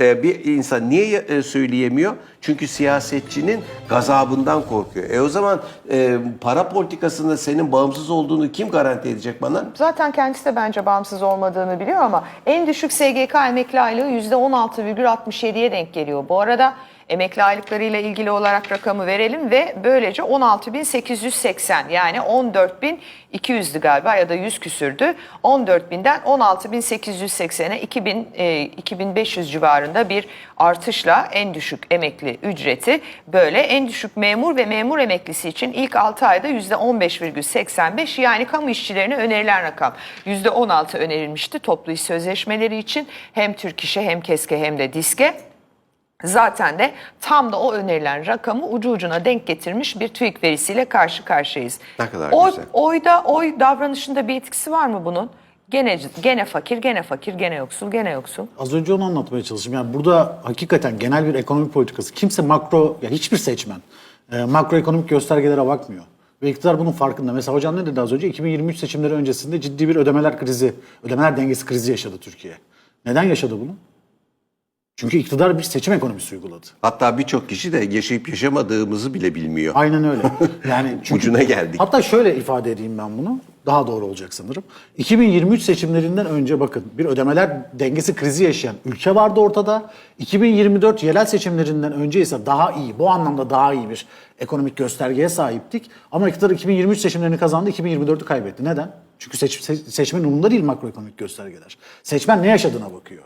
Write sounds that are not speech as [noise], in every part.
e, bir insan niye e, söyleyemiyor? Çünkü siyasetçinin gazabından korkuyor. E o zaman e, para politikasında senin bağımsız olduğunu kim garanti edecek bana? Zaten kendisi de bence bağımsız olmadığını biliyor ama en düşük SGK emekli aylığı %16,67'ye denk geliyor. Bu arada emekli aylıklarıyla ilgili olarak rakamı verelim ve böylece 16.880 yani 14.200'dü galiba ya da 100 küsürdü. 14.000'den 16.880'e 2000, e, 2500 civarında bir artışla en düşük emekli ücreti böyle en düşük memur ve memur emeklisi için ilk 6 ayda %15,85 yani kamu işçilerine önerilen rakam. %16 önerilmişti toplu iş sözleşmeleri için hem Türk İş'e hem KESK'e hem de DİSK'e. Zaten de tam da o önerilen rakamı ucu ucuna denk getirmiş bir TÜİK verisiyle karşı karşıyayız. Ne kadar oy, güzel. Oyda, oy davranışında bir etkisi var mı bunun? Gene, gene fakir, gene fakir, gene yoksul, gene yoksul. Az önce onu anlatmaya çalıştım. Yani burada hakikaten genel bir ekonomik politikası. Kimse makro, ya hiçbir seçmen e, makroekonomik göstergelere bakmıyor. Ve iktidar bunun farkında. Mesela hocam ne dedi az önce? 2023 seçimleri öncesinde ciddi bir ödemeler krizi, ödemeler dengesi krizi yaşadı Türkiye. Neden yaşadı bunu? Çünkü iktidar bir seçim ekonomisi uyguladı. Hatta birçok kişi de yaşayıp yaşamadığımızı bile bilmiyor. Aynen öyle. Yani [laughs] çünkü, Ucuna geldik. Hatta şöyle ifade edeyim ben bunu. Daha doğru olacak sanırım. 2023 seçimlerinden önce bakın bir ödemeler dengesi krizi yaşayan ülke vardı ortada. 2024 yerel seçimlerinden önce ise daha iyi, bu anlamda daha iyi bir ekonomik göstergeye sahiptik. Ama iktidar 2023 seçimlerini kazandı, 2024'ü kaybetti. Neden? Çünkü seç, se- seçmenin umurunda değil makroekonomik göstergeler. Seçmen ne yaşadığına bakıyor.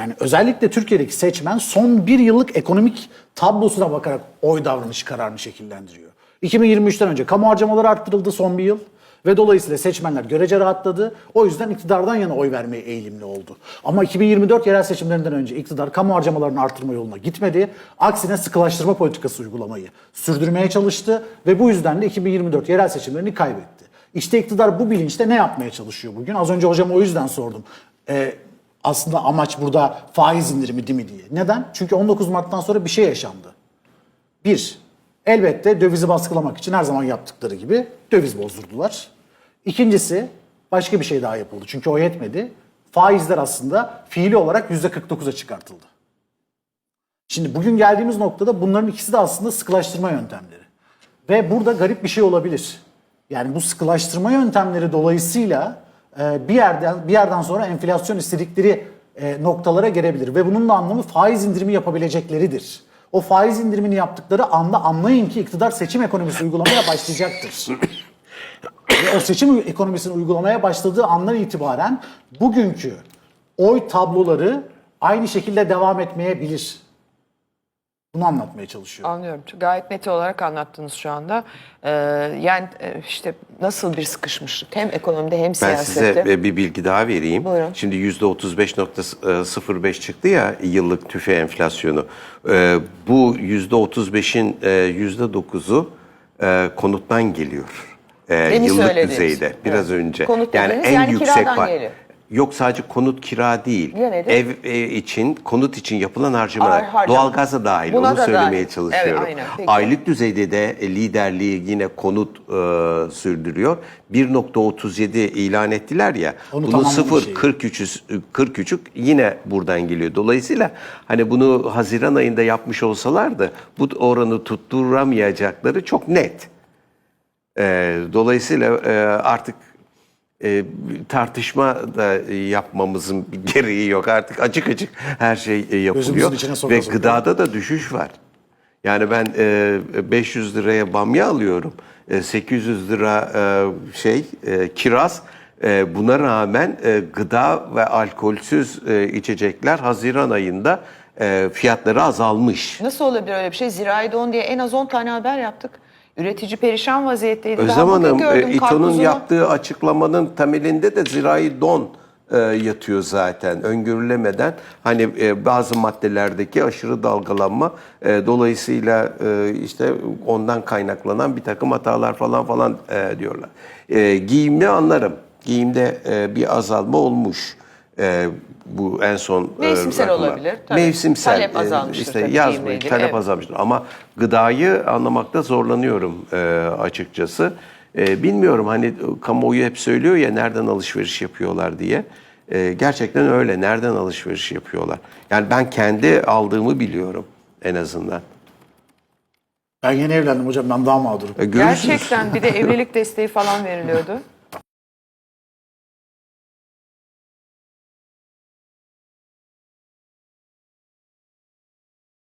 Yani özellikle Türkiye'deki seçmen son bir yıllık ekonomik tablosuna bakarak oy davranış kararını şekillendiriyor. 2023'ten önce kamu harcamaları arttırıldı son bir yıl ve dolayısıyla seçmenler görece rahatladı. O yüzden iktidardan yana oy vermeye eğilimli oldu. Ama 2024 yerel seçimlerinden önce iktidar kamu harcamalarını arttırma yoluna gitmedi. Aksine sıkılaştırma politikası uygulamayı sürdürmeye çalıştı ve bu yüzden de 2024 yerel seçimlerini kaybetti. İşte iktidar bu bilinçle ne yapmaya çalışıyor bugün? Az önce hocam o yüzden sordum. Ee, aslında amaç burada faiz indirimi değil mi diye. Neden? Çünkü 19 Mart'tan sonra bir şey yaşandı. Bir, elbette dövizi baskılamak için her zaman yaptıkları gibi döviz bozdurdular. İkincisi, başka bir şey daha yapıldı. Çünkü o yetmedi. Faizler aslında fiili olarak %49'a çıkartıldı. Şimdi bugün geldiğimiz noktada bunların ikisi de aslında sıkılaştırma yöntemleri. Ve burada garip bir şey olabilir. Yani bu sıkılaştırma yöntemleri dolayısıyla bir yerden bir yerden sonra enflasyon istedikleri e, noktalara gelebilir ve bunun da anlamı faiz indirimi yapabilecekleridir. O faiz indirimini yaptıkları anda anlayın ki iktidar seçim ekonomisi uygulamaya başlayacaktır. Ve o seçim ekonomisini uygulamaya başladığı andan itibaren bugünkü oy tabloları aynı şekilde devam etmeyebilir. Bunu anlatmaya çalışıyorum. Anlıyorum. Gayet net olarak anlattınız şu anda. Ee, yani e, işte nasıl bir sıkışmışlık hem ekonomide hem Ben siyasette. size e, bir bilgi daha vereyim. Buyurun. Şimdi %35.05 çıktı ya yıllık tüfe enflasyonu. E, Bu %35'in e, %9'u e, konuttan geliyor. E, Demin Yıllık düzeyde biraz Evet. önce. Konut yani en yani yüksek kiradan var. geliyor. Yok sadece konut kira değil. Ya nedir? Ev e, için, konut için yapılan harcamalar. Ar- harcama. Doğalgaz da dahil. Buna Onu da söylemeye dahil. çalışıyorum. Evet, aynen. Peki. Aylık düzeyde de e, liderliği yine konut e, sürdürüyor. 1.37 ilan ettiler ya. Onu bunun tamamlamış 0 şey. 43 43'ü yine buradan geliyor. Dolayısıyla hani bunu Haziran ayında yapmış olsalardı bu oranı tutturamayacakları çok net. E, dolayısıyla e, artık e, tartışma da yapmamızın gereği yok. Artık açık açık her şey e, yapılıyor. Ve gıdada da düşüş var. Yani ben e, 500 liraya bamya alıyorum. E, 800 lira e, şey e, kiraz. E, buna rağmen e, gıda ve alkolsüz e, içecekler Haziran ayında e, fiyatları azalmış. Nasıl olabilir öyle bir şey? Zirai don diye en az 10 tane haber yaptık. Üretici perişan vaziyetteydi. Özlem Daha Hanım, e, İTO'nun yaptığı açıklamanın temelinde de zirai don e, yatıyor zaten öngörülemeden. Hani e, bazı maddelerdeki aşırı dalgalanma e, dolayısıyla e, işte ondan kaynaklanan bir takım hatalar falan falan e, diyorlar. E, giyimli anlarım. Giyimde e, bir azalma olmuş. E, bu en son e, Mevsimsel rakamlar. olabilir, tabii. Mevsimsel. Talep e, azalmıştır işte tabii yaz talep evet. azalmıştır. Ama gıdayı anlamakta zorlanıyorum e, açıkçası. E, bilmiyorum hani kamuoyu hep söylüyor ya nereden alışveriş yapıyorlar diye. e, gerçekten öyle. Nereden alışveriş yapıyorlar? Yani ben kendi aldığımı biliyorum en azından. Ben yeni evlendim hocam ben daha mağdurum. E, görürsünüz. Gerçekten bir de evlilik desteği falan veriliyordu. [laughs]